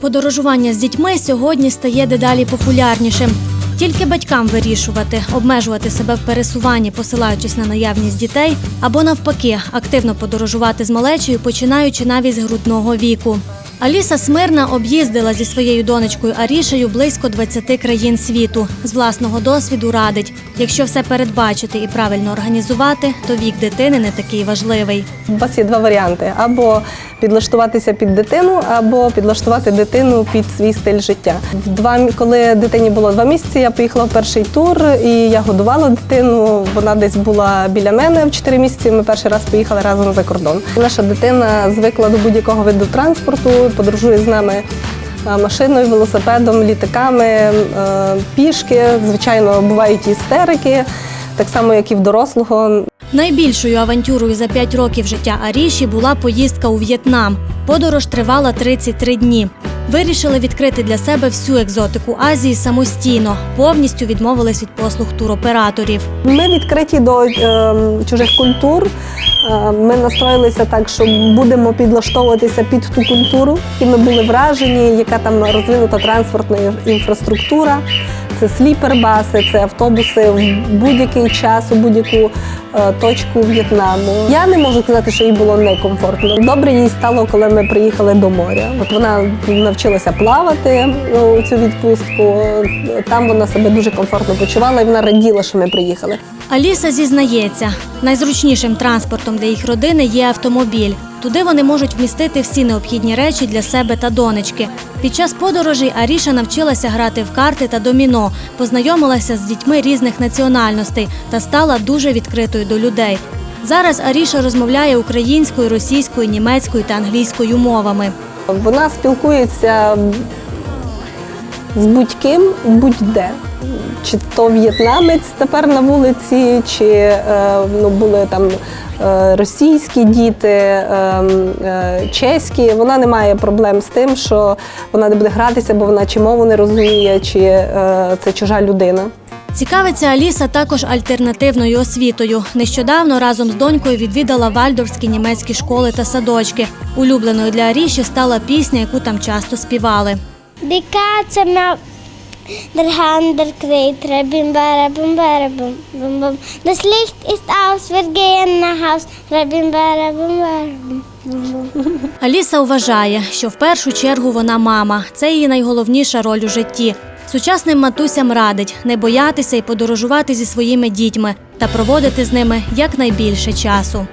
Подорожування з дітьми сьогодні стає дедалі популярнішим. Тільки батькам вирішувати, обмежувати себе в пересуванні, посилаючись на наявність дітей, або навпаки, активно подорожувати з малечею, починаючи навіть з грудного віку. Аліса Смирна об'їздила зі своєю донечкою Арішею близько 20 країн світу. З власного досвіду радить, якщо все передбачити і правильно організувати, то вік дитини не такий важливий. У вас є два варіанти: або підлаштуватися під дитину, або підлаштувати дитину під свій стиль життя. Два коли дитині було два місяці, я поїхала в перший тур і я годувала дитину. Вона десь була біля мене в 4 місяці. Ми перший раз поїхали разом за кордон. Наша дитина звикла до будь-якого виду транспорту, подорожує з нами. е, Машиною, велосипедом, літаками, е, пішки. Звичайно, бувають істерики, так само, як і в дорослого. Найбільшою авантюрою за 5 років життя Аріші була поїздка у В'єтнам. Подорож тривала 33 дні. Вирішили відкрити для себе всю екзотику Азії самостійно, повністю відмовились від послуг туроператорів. Ми відкриті до е, чужих культур. Е, ми настроїлися так, що будемо підлаштовуватися під ту культуру, і ми були вражені, яка там розвинута транспортна інфраструктура. Це сліпербаси, це автобуси в будь-який час, у будь-яку е, точку В'єтнаму. Я не можу сказати, що їй було некомфортно. Добре їй стало, коли ми приїхали до моря. От вона навчилася плавати ну, у цю відпустку. Там вона себе дуже комфортно почувала, і вона раділа, що ми приїхали. Аліса зізнається, найзручнішим транспортом для їх родини є автомобіль. Туди вони можуть вмістити всі необхідні речі для себе та донечки. Під час подорожей Аріша навчилася грати в карти та доміно, познайомилася з дітьми різних національностей та стала дуже відкритою до людей. Зараз Аріша розмовляє українською, російською, німецькою та англійською мовами. Вона спілкується з будь-ким, будь-де. Чи то в'єтнамець тепер на вулиці, чи е, ну, були там е, російські діти, е, чеські. Вона не має проблем з тим, що вона не буде гратися, бо вона чи мову не розуміє, чи це чужа людина. Цікавиться Аліса також альтернативною освітою. Нещодавно разом з донькою відвідала вальдорфські німецькі школи та садочки. Улюбленою для Аріші стала пісня, яку там часто співали. Die Katze macht der Hand der Kräht, bim bara bum bum bum. Das Licht ist aus, wir gehen nach Haus, bim bara bum bara bum bum bum. Аліса вважає, що в першу чергу вона мама. Це її найголовніша роль у житті. Сучасним матусям радить не боятися і подорожувати зі своїми дітьми та проводити з ними якнайбільше часу.